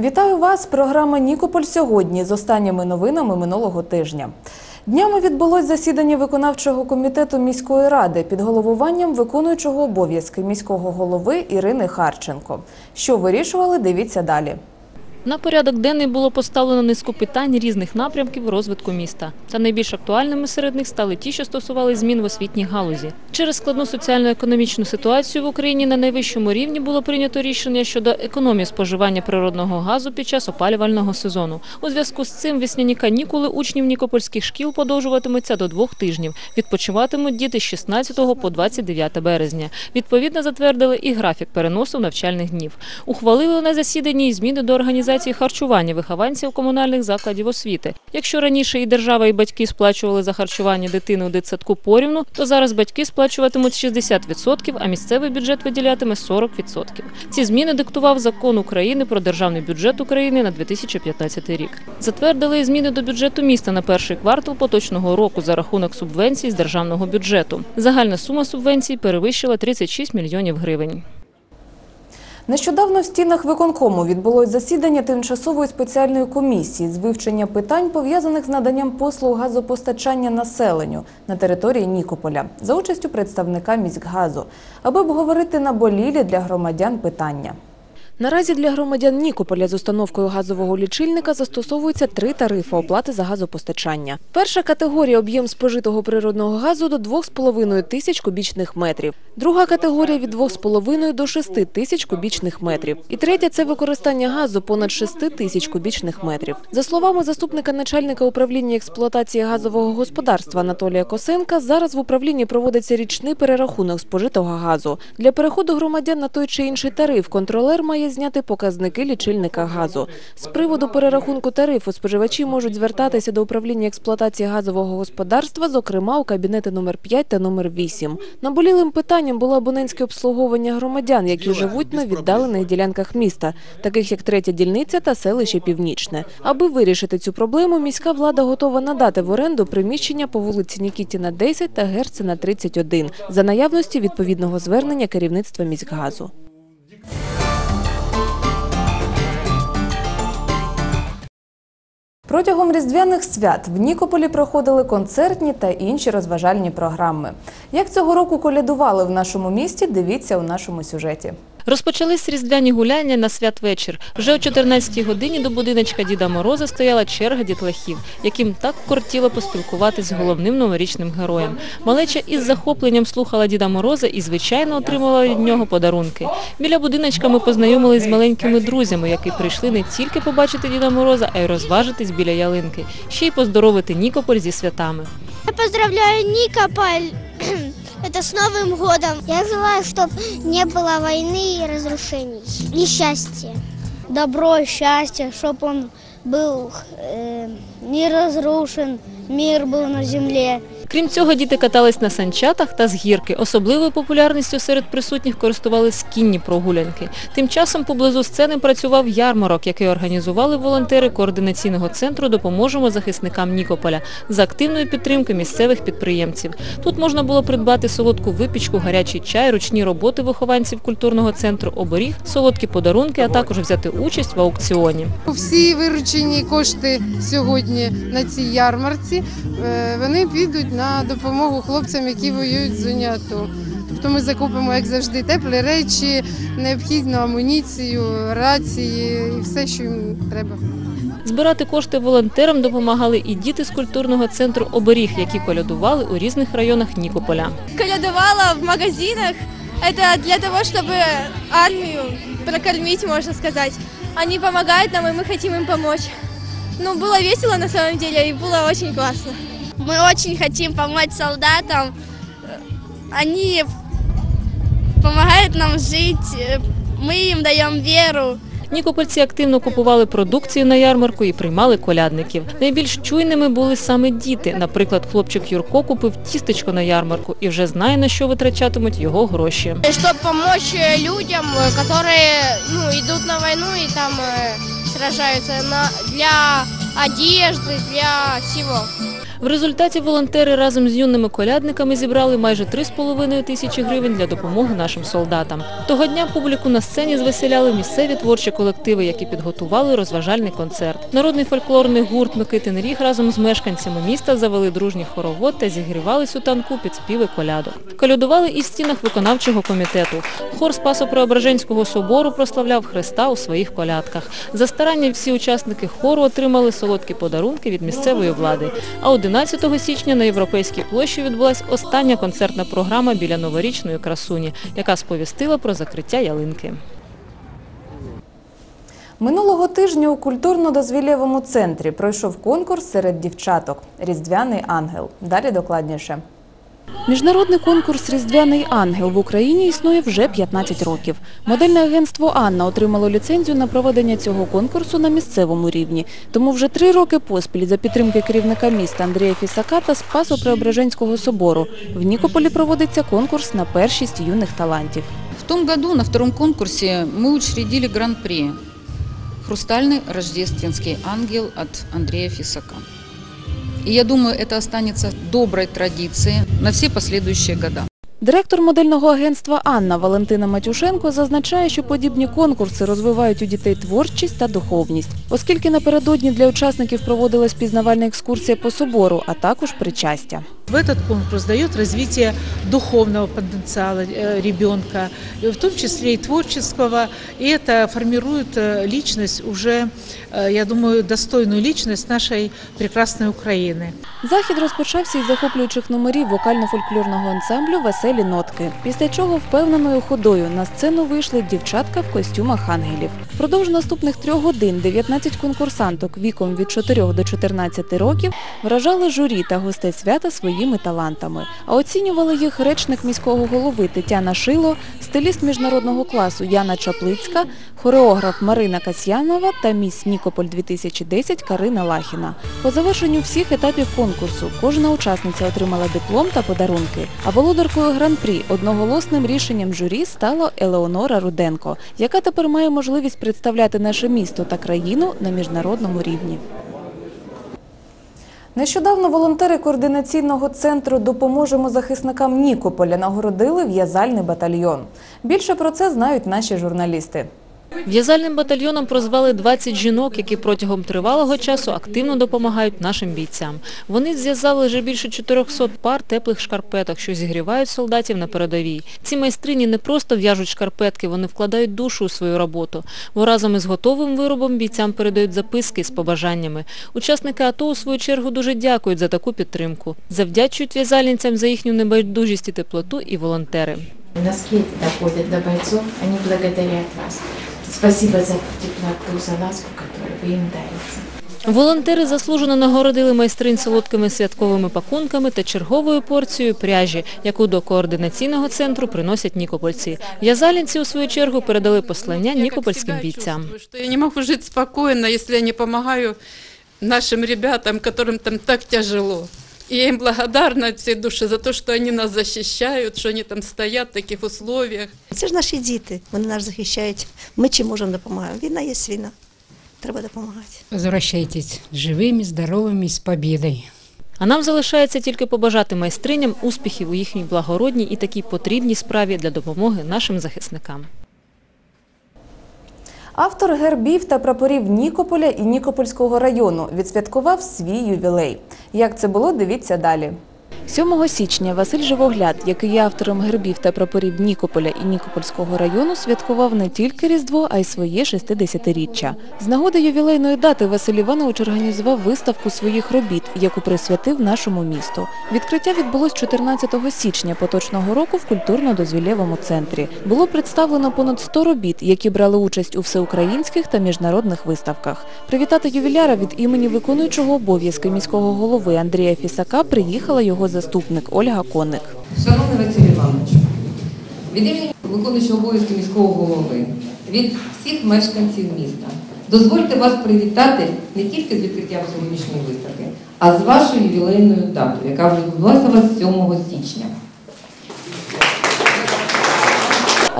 Вітаю вас! Програма Нікополь сьогодні з останніми новинами минулого тижня. Днями відбулось засідання виконавчого комітету міської ради під головуванням виконуючого обов'язки міського голови Ірини Харченко. Що вирішували, дивіться далі. На порядок денний було поставлено низку питань різних напрямків розвитку міста. Та найбільш актуальними серед них стали ті, що стосували змін в освітній галузі. Через складну соціально-економічну ситуацію в Україні на найвищому рівні було прийнято рішення щодо економії споживання природного газу під час опалювального сезону. У зв'язку з цим весняні канікули учнів нікопольських шкіл подовжуватимуться до двох тижнів. Відпочиватимуть діти з 16 по 29 березня. Відповідно, затвердили і графік переносу навчальних днів. Ухвалили на засіданні й зміни до організації харчування вихованців комунальних закладів освіти. Якщо раніше і держава, і батьки сплачували за харчування дитини у дитсадку порівну, то зараз батьки сплачуватимуть 60%, а місцевий бюджет виділятиме 40%. Ці зміни диктував закон України про державний бюджет України на 2015 рік. Затвердили і зміни до бюджету міста на перший квартал поточного року за рахунок субвенцій з державного бюджету. Загальна сума субвенцій перевищила 36 мільйонів гривень. Нещодавно в стінах виконкому відбулось засідання тимчасової спеціальної комісії з вивчення питань, пов'язаних з наданням послуг газопостачання населенню на території Нікополя за участю представника міськгазу, аби обговорити наболілі для громадян питання. Наразі для громадян Нікополя з установкою газового лічильника застосовуються три тарифи оплати за газопостачання. Перша категорія – об'єм спожитого природного газу до 2,5 тисяч кубічних метрів. Друга категорія – від 2,5 до 6 тисяч кубічних метрів. І третя – це використання газу понад 6 тисяч кубічних метрів. За словами заступника начальника управління експлуатації газового господарства Анатолія Косенка, зараз в управлінні проводиться річний перерахунок спожитого газу. Для переходу громадян на той чи інший тариф контролер має зняти показники лічильника газу. З приводу перерахунку тарифу споживачі можуть звертатися до управління експлуатації газового господарства, зокрема у кабінети номер 5 та номер 8. Наболілим питанням було абонентське обслуговування громадян, які живуть на віддалених ділянках міста, таких як третя дільниця та селище Північне. Аби вирішити цю проблему, міська влада готова надати в оренду приміщення по вулиці Нікітіна 10 та Герцена 31 за наявності відповідного звернення керівництва міськгазу. Протягом різдвяних свят в Нікополі проходили концертні та інші розважальні програми. Як цього року колядували в нашому місті, дивіться у нашому сюжеті. Розпочались різдвяні гуляння на святвечір. Вже о 14-й годині до будиночка Діда Мороза стояла черга дітлахів, яким так кортіло поспілкуватись з головним новорічним героєм. Малеча із захопленням слухала Діда Мороза і, звичайно, отримала від нього подарунки. Біля будиночка ми познайомились з маленькими друзями, які прийшли не тільки побачити Діда Мороза, а й розважитись біля ялинки, ще й поздоровити Нікополь зі святами. Я поздравляю Никополь. Это с Новым годом. Я желаю, чтобы не было войны и разрушений. И счастья. Добро, счастье, чтобы он был э, не разрушен, мир был на земле. Крім цього, діти катались на санчатах та з гірки. Особливою популярністю серед присутніх користувались кінні прогулянки. Тим часом поблизу сцени працював ярмарок, який організували волонтери координаційного центру «Допоможемо захисникам Нікополя» за активної підтримки місцевих підприємців. Тут можна було придбати солодку випічку, гарячий чай, ручні роботи вихованців культурного центру «Оборіг», солодкі подарунки, а також взяти участь в аукціоні. Всі виручені кошти сьогодні на цій ярмарці е, вони підуть допомогу хлопцям, які воюють в зоні АТО. Тобто ми закупимо, як завжди, теплі речі, необхідну амуніцію, рації і все, що їм треба. Збирати кошти волонтерам допомагали і діти з культурного центру «Оберіг», які колядували у різних районах Нікополя. колядовала в магазинах. Это для того, чтобы армию прокормить, можно сказать. Они помогают нам, и мы хотим им помочь. Ну, было весело на самом деле, и было очень классно. Мы очень хотим помочь солдатам. Они помогают нам жить. Мы им даем веру. Нікопольці активно купували продукцію на ярмарку і приймали колядників. Найбільш чуйними були саме діти. Наприклад, хлопчик Юрко купив тістечко на ярмарку і вже знає, на що витрачатимуть його гроші. Чтобы помочь э, людям, э, которые ну, идут на войну и там э, сражаются на, для одежды, для всего. В результаті волонтери разом з юними колядниками зібрали майже 3,5 тисячі гривень для допомоги нашим солдатам. Того дня публіку на сцені звеселяли місцеві творчі колективи, які підготували розважальний концерт. Народний фольклорний гурт Микитин Ріг разом з мешканцями міста завели дружній хоровод та зігрівались у танку під співи колядок. Колядували і в стінах виконавчого комітету. Хор Спасо-Преображенського собору прославляв Христа у своїх колядках. За старання всі учасники хору отримали солодкі подарунки від місцевої влади. А 11 січня на Європейській площі відбулась остання концертна програма біля новорічної красуні, яка сповістила про закриття ялинки. Минулого тижня у культурно-дозвілєвому центрі пройшов конкурс серед дівчаток Різдвяний ангел. Далі докладніше. Міжнародний конкурс Різдвяний ангел в Україні існує вже 15 років. Модельне агентство Анна отримало ліцензію на проведення цього конкурсу на місцевому рівні. Тому вже три роки поспіль за підтримки керівника міста Андрія Фісака та Спасо-Преображенського собору в Нікополі проводиться конкурс на першість юних талантів. В том году на втором конкурсе мы учредили гран-при «Хрустальный рождественский ангел» от Андрея Фисака. И я думаю, это останется доброй традицией на все последующие года. Директор модельного агентства Анна Валентина Матюшенко зазначає, що подібні конкурси розвивають у дітей творчість та духовність, оскільки напередодні для учасників проводилась пізнавальна екскурсія по собору, а також причастя. В этот конкурс дает развитие духовного потенциала э, ребенка, и в том числе и творческого, и это формирует э, личность уже, э, я думаю, достойную личность нашей прекрасной Украины. Захід розпочався із захоплюючих номерів вокально-фольклорного ансамблю Веселі нотки. Після чого впевненою ходою на сцену вийшли дівчатка в костюмах ангелів. Впродовж наступних трьох годин 19 конкурсанток віком від 4 до 14 років вражали журі та гостей свята своїми талантами. А оцінювали їх речник міського голови Тетяна Шило, стиліст міжнародного класу Яна Чаплицька, хореограф Марина Касьянова та міс Нікополь 2010 Карина Лахіна. По завершенню всіх етапів конкурсу кожна учасниця отримала диплом та подарунки. А володаркою гран-прі одноголосним рішенням журі стала Елеонора Руденко, яка тепер має можливість представляти наше місто та країну на міжнародному рівні. Нещодавно волонтери координаційного центру «Допоможемо захисникам Нікополя» нагородили в'язальний батальйон. Більше про це знають наші журналісти. В'язальним батальйоном прозвали 20 жінок, які протягом тривалого часу активно допомагають нашим бійцям. Вони зв'язали вже більше 400 пар теплих шкарпеток, що зігрівають солдатів на передовій. Ці майстрині не просто в'яжуть шкарпетки, вони вкладають душу у свою роботу. Бо разом із готовим виробом бійцям передають записки з побажаннями. Учасники АТО у свою чергу дуже дякують за таку підтримку. Завдячують в'язальницям за їхню небайдужість і теплоту і волонтери. Носки эти доходят до бойцов, они благодарят вас. Спасибо за теплоту, за ласку, которую вы им дарите. Волонтери заслужено нагородили майстринь солодкими святковими пакунками та черговою порцією пряжі, яку до координаційного центру приносять нікопольці. В'язалінці, у свою чергу, передали послання нікопольським бійцям. я не могу жить спокойно, если я не помогаю нашим ребятам, которым там так тяжело. И я им благодарна от всей души за то, что они нас защищают, что они там стоят в таких условиях. Це ж наші діти, вони нас захищають. Ми чим можемо допомагаємо. Війна є війна. Треба допомагати. Возвращайтесь живыми, здоровыми, с победой. А нам залишається тільки побажати майстриням успіхів у їхній благородній і такій потрібній справі для допомоги нашим захисникам. Автор гербів та прапорів Нікополя і Нікопольського району відсвяткував свій ювілей. Як це було, дивіться далі. 7 січня Василь Живогляд, який є автором гербів та прапорів Нікополя і Нікопольського району, святкував не тільки Різдво, а й своє 60-річчя. З нагоди ювілейної дати Василь Іванович організував виставку своїх робіт, яку присвятив нашому місту. Відкриття відбулось 14 січня поточного року в культурно-дозвілєвому центрі. Було представлено понад 100 робіт, які брали участь у всеукраїнських та міжнародних виставках. Привітати ювіляра від імені виконуючого обов'язки міського голови Андрія Фісака приїхала його заступник Ольга Коник. Шановний Василь Іванович, від імені виконуючого обов'язки міського голови, від всіх мешканців міста, дозвольте вас привітати не тільки з відкриттям сьогоднішньої виставки, а з вашою ювілейною датою, яка вже відбулася вас 7 січня.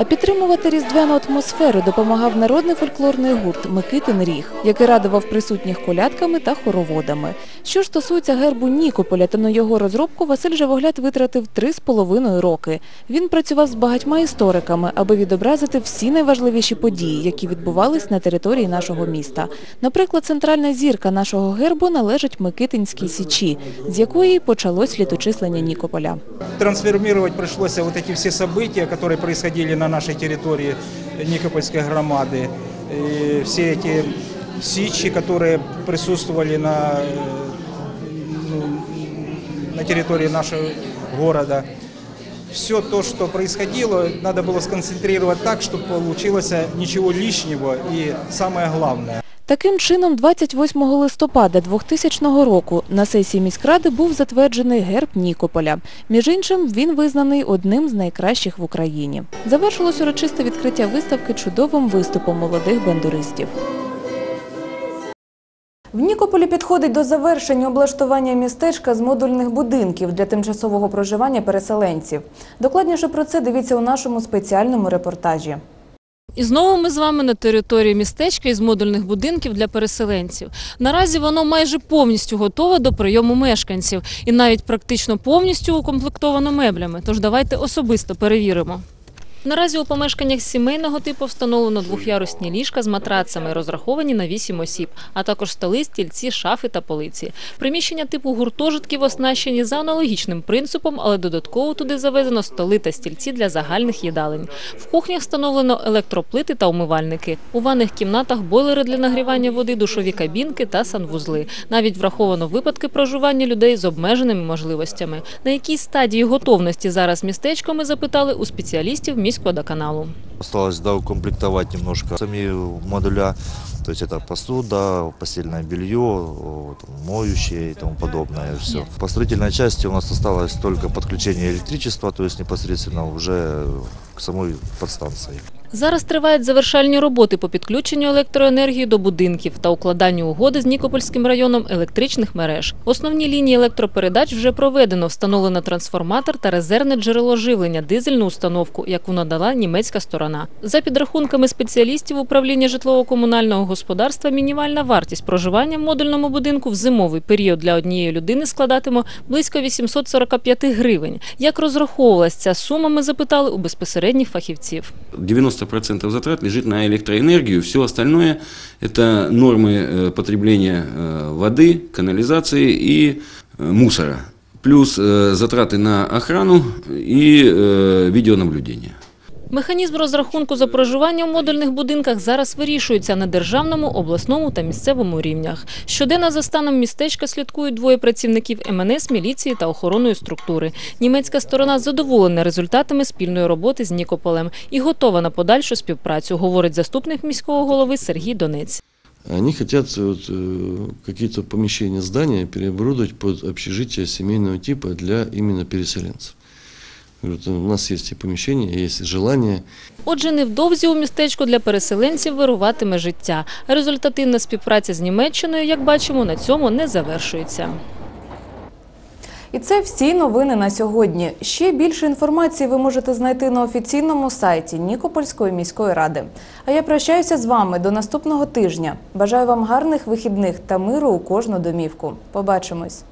А А підтримувати різдвяну атмосферу допомагав народний фольклорний гурт Микитин Ріг, який радував присутніх колядками та хороводами. Що ж стосується гербу Нікополя, то на його розробку Василь Живогляд витратив три з половиною роки. Він працював з багатьма істориками, аби відобразити всі найважливіші події, які відбувались на території нашого міста. Наприклад, центральна зірка нашого гербу належить Микитинській січі, з якої й почалось літочислення Нікополя. Трансформировать пришлось вот эти все события, которые происходили на нашей территории Никопольской громады. И все эти сичи, которые присутствовали на, э, ну, на территории нашего города. Все то, что происходило, надо было сконцентрировать так, чтобы получилось ничего лишнего и самое главное. Таким чином, 28 листопада 2000 року на сесії міськради був затверджений герб Нікополя. Між іншим, він визнаний одним з найкращих в Україні. Завершилось урочисте відкриття виставки чудовим виступом молодих бандуристів. В Нікополі підходить до завершення облаштування містечка з модульних будинків для тимчасового проживання переселенців. Докладніше про це дивіться у нашому спеціальному репортажі. І знову ми з вами на території містечка із модульних будинків для переселенців. Наразі воно майже повністю готове до прийому мешканців і навіть практично повністю укомплектовано меблями. Тож давайте особисто перевіримо. Наразі у помешканнях сімейного типу встановлено двох'ярусні ліжка з матрацами, розраховані на 8 осіб, а також столи, стільці, шафи та полиці. Приміщення типу гуртожитків оснащені за аналогічним принципом, але додатково туди завезено столи та стільці для загальних їдалень. В кухнях встановлено електроплити та умивальники. У ванних кімнатах бойлери для нагрівання води, душові кабінки та санвузли. Навіть враховано випадки проживання людей з обмеженими можливостями. На якій стадії готовності зараз містечко ми запитали у спеціалістів міськводоканалу. Осталось доукомплектовать немножко сами модуля, то есть это посуда, постельное белье, моющее и тому подобное. Все. По строительной части у нас осталось только подключение электричества, то есть непосредственно уже к самой подстанции. Зараз тривають завершальні роботи по підключенню електроенергії до будинків та укладанню угоди з Нікопольським районом електричних мереж. Основні лінії електропередач вже проведено, встановлено трансформатор та резервне джерело живлення, дизельну установку, яку надала німецька сторона. За підрахунками спеціалістів управління житлово-комунального господарства, мінімальна вартість проживання в модульному будинку в зимовий період для однієї людини складатиме близько 845 гривень. Як розраховувалася ця сума, ми запитали у безпосередніх фахівців. 90% затрат лежит на электроэнергию, все остальное – это нормы э, потребления э, воды, канализации и э, мусора, плюс э, затраты на охрану и э, видеонаблюдение. Механізм розрахунку за проживання в модульних будинках зараз вирішується на державному, обласному та місцевому рівнях. Щоденно за станом містечка слідкують двоє працівників МНС, міліції та охоронної структури. Німецька сторона задоволена результатами спільної роботи з Нікополем і готова на подальшу співпрацю, говорить заступник міського голови Сергій Донець. Они хотят вот, э, какие-то помещения, здания переоборудовать под общежитие семейного типа для именно переселенцев. У нас и помещения, есть и желание. Отже, невдовзі у містечку для переселенців вируватиме життя. Результативна співпраця з Німеччиною, як бачимо, на цьому не завершується. І це всі новини на сьогодні. Ще більше інформації ви можете знайти на офіційному сайті Нікопольської міської ради. А я прощаюся з вами до наступного тижня. Бажаю вам гарних вихідних та миру у кожну домівку. Побачимось.